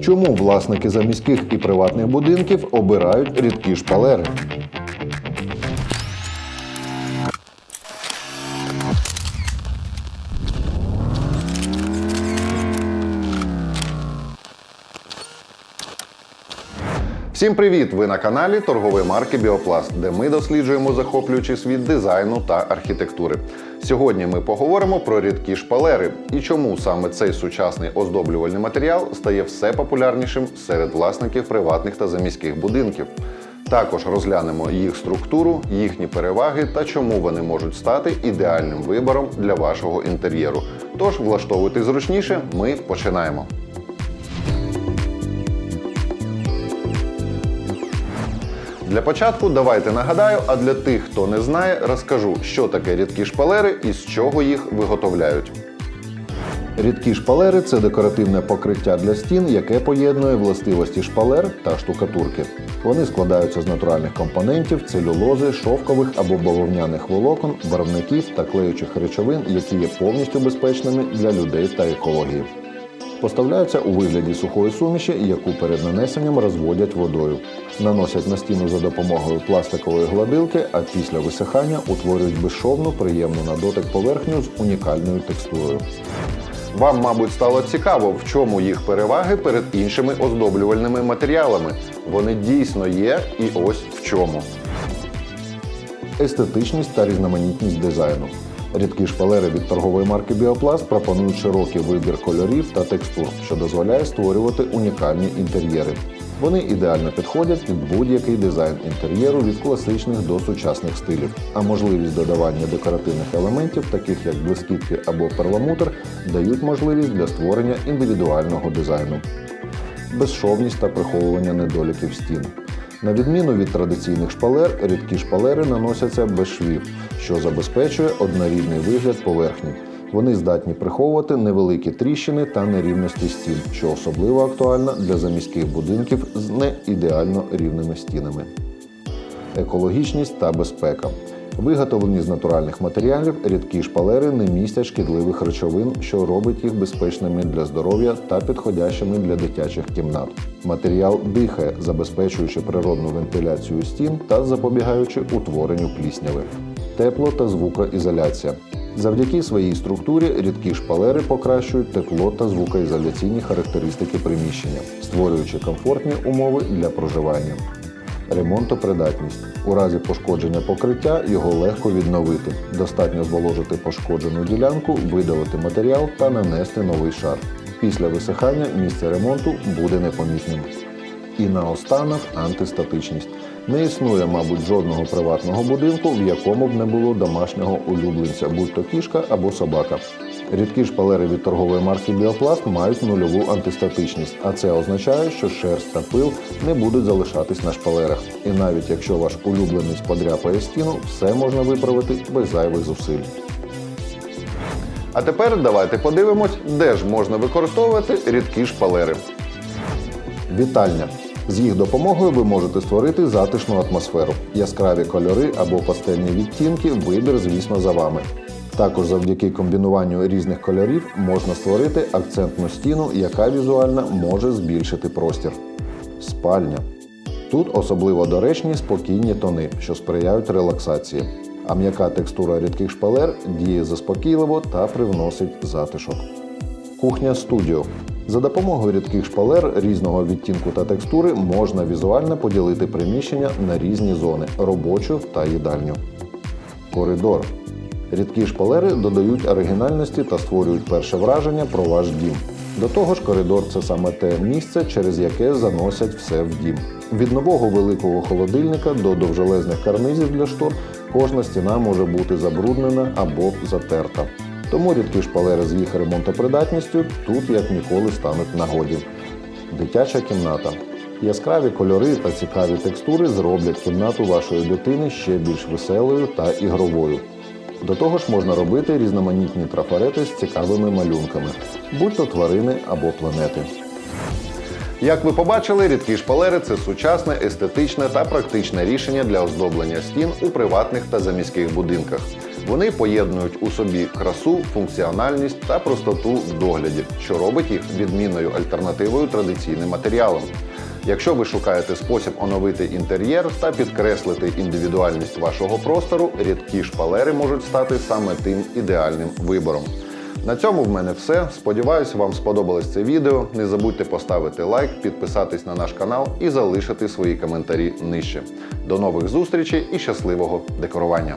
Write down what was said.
Чому власники заміських і приватних будинків обирають рідкі шпалери? Всім привіт! Ви на каналі торгової марки Біопласт, де ми досліджуємо захоплюючий світ дизайну та архітектури. Сьогодні ми поговоримо про рідкі шпалери і чому саме цей сучасний оздоблювальний матеріал стає все популярнішим серед власників приватних та заміських будинків. Також розглянемо їх структуру, їхні переваги та чому вони можуть стати ідеальним вибором для вашого інтер'єру. Тож влаштовуйте зручніше, ми починаємо. Для початку давайте нагадаю, а для тих, хто не знає, розкажу, що таке рідкі шпалери і з чого їх виготовляють. Рідкі шпалери це декоративне покриття для стін, яке поєднує властивості шпалер та штукатурки. Вони складаються з натуральних компонентів, целюлози, шовкових або бавовняних волокон, барвників та клеючих речовин, які є повністю безпечними для людей та екології. Поставляються у вигляді сухої суміші, яку перед нанесенням розводять водою. Наносять на стіну за допомогою пластикової гладилки, а після висихання утворюють безшовну, приємну на дотик поверхню з унікальною текстурою. Вам, мабуть, стало цікаво, в чому їх переваги перед іншими оздоблювальними матеріалами. Вони дійсно є, і ось в чому. Естетичність та різноманітність дизайну. Рідкі шпалери від торгової марки Біопласт пропонують широкий вибір кольорів та текстур, що дозволяє створювати унікальні інтер'єри. Вони ідеально підходять під будь-який дизайн інтер'єру від класичних до сучасних стилів, а можливість додавання декоративних елементів, таких як блискітки або перламутр, дають можливість для створення індивідуального дизайну. Безшовність та приховування недоліків стін. На відміну від традиційних шпалер, рідкі шпалери наносяться без швів, що забезпечує однорідний вигляд поверхні. Вони здатні приховувати невеликі тріщини та нерівності стін, що особливо актуально для заміських будинків з неідеально рівними стінами. Екологічність та безпека. Виготовлені з натуральних матеріалів, рідкі шпалери не містять шкідливих речовин, що робить їх безпечними для здоров'я та підходящими для дитячих кімнат. Матеріал дихає, забезпечуючи природну вентиляцію стін та запобігаючи утворенню плісняви. Тепло та звукоізоляція. Завдяки своїй структурі рідкі шпалери покращують тепло та звукоізоляційні характеристики приміщення, створюючи комфортні умови для проживання. Ремонтопридатність. У разі пошкодження покриття його легко відновити. Достатньо зволожити пошкоджену ділянку, видалити матеріал та нанести новий шар. Після висихання місце ремонту буде непомітним. І наостанок антистатичність. Не існує, мабуть, жодного приватного будинку, в якому б не було домашнього улюбленця, будь то кішка або собака. Рідкі шпалери від торгової марки Біопласт мають нульову антистатичність, а це означає, що шерсть та пил не будуть залишатись на шпалерах. І навіть якщо ваш улюбленець подряпає стіну, все можна виправити без зайвих зусиль. А тепер давайте подивимось, де ж можна використовувати рідкі шпалери. Вітальня. З їх допомогою ви можете створити затишну атмосферу, яскраві кольори або пастельні відтінки, вибір, звісно, за вами. Також завдяки комбінуванню різних кольорів можна створити акцентну стіну, яка візуально може збільшити простір. Спальня. Тут особливо доречні спокійні тони, що сприяють релаксації. А м'яка текстура рідких шпалер діє заспокійливо та привносить затишок. Кухня студіо. За допомогою рідких шпалер різного відтінку та текстури можна візуально поділити приміщення на різні зони робочу та їдальню. Коридор. Рідкі шпалери додають оригінальності та створюють перше враження про ваш дім. До того ж, коридор це саме те місце, через яке заносять все в дім. Від нового великого холодильника до довжелезних карнизів для штор кожна стіна може бути забруднена або затерта. Тому рідкі шпалери з їх ремонтопридатністю тут як ніколи стануть нагоді. Дитяча кімната. Яскраві кольори та цікаві текстури зроблять кімнату вашої дитини ще більш веселою та ігровою. До того ж можна робити різноманітні трафарети з цікавими малюнками, будь то тварини або планети. Як ви побачили, рідкі шпалери це сучасне, естетичне та практичне рішення для оздоблення стін у приватних та заміських будинках. Вони поєднують у собі красу, функціональність та простоту в догляді, що робить їх відмінною альтернативою традиційним матеріалам. Якщо ви шукаєте спосіб оновити інтер'єр та підкреслити індивідуальність вашого простору, рідкі шпалери можуть стати саме тим ідеальним вибором. На цьому в мене все. Сподіваюсь, вам сподобалось це відео. Не забудьте поставити лайк, підписатись на наш канал і залишити свої коментарі нижче. До нових зустрічей і щасливого декорування!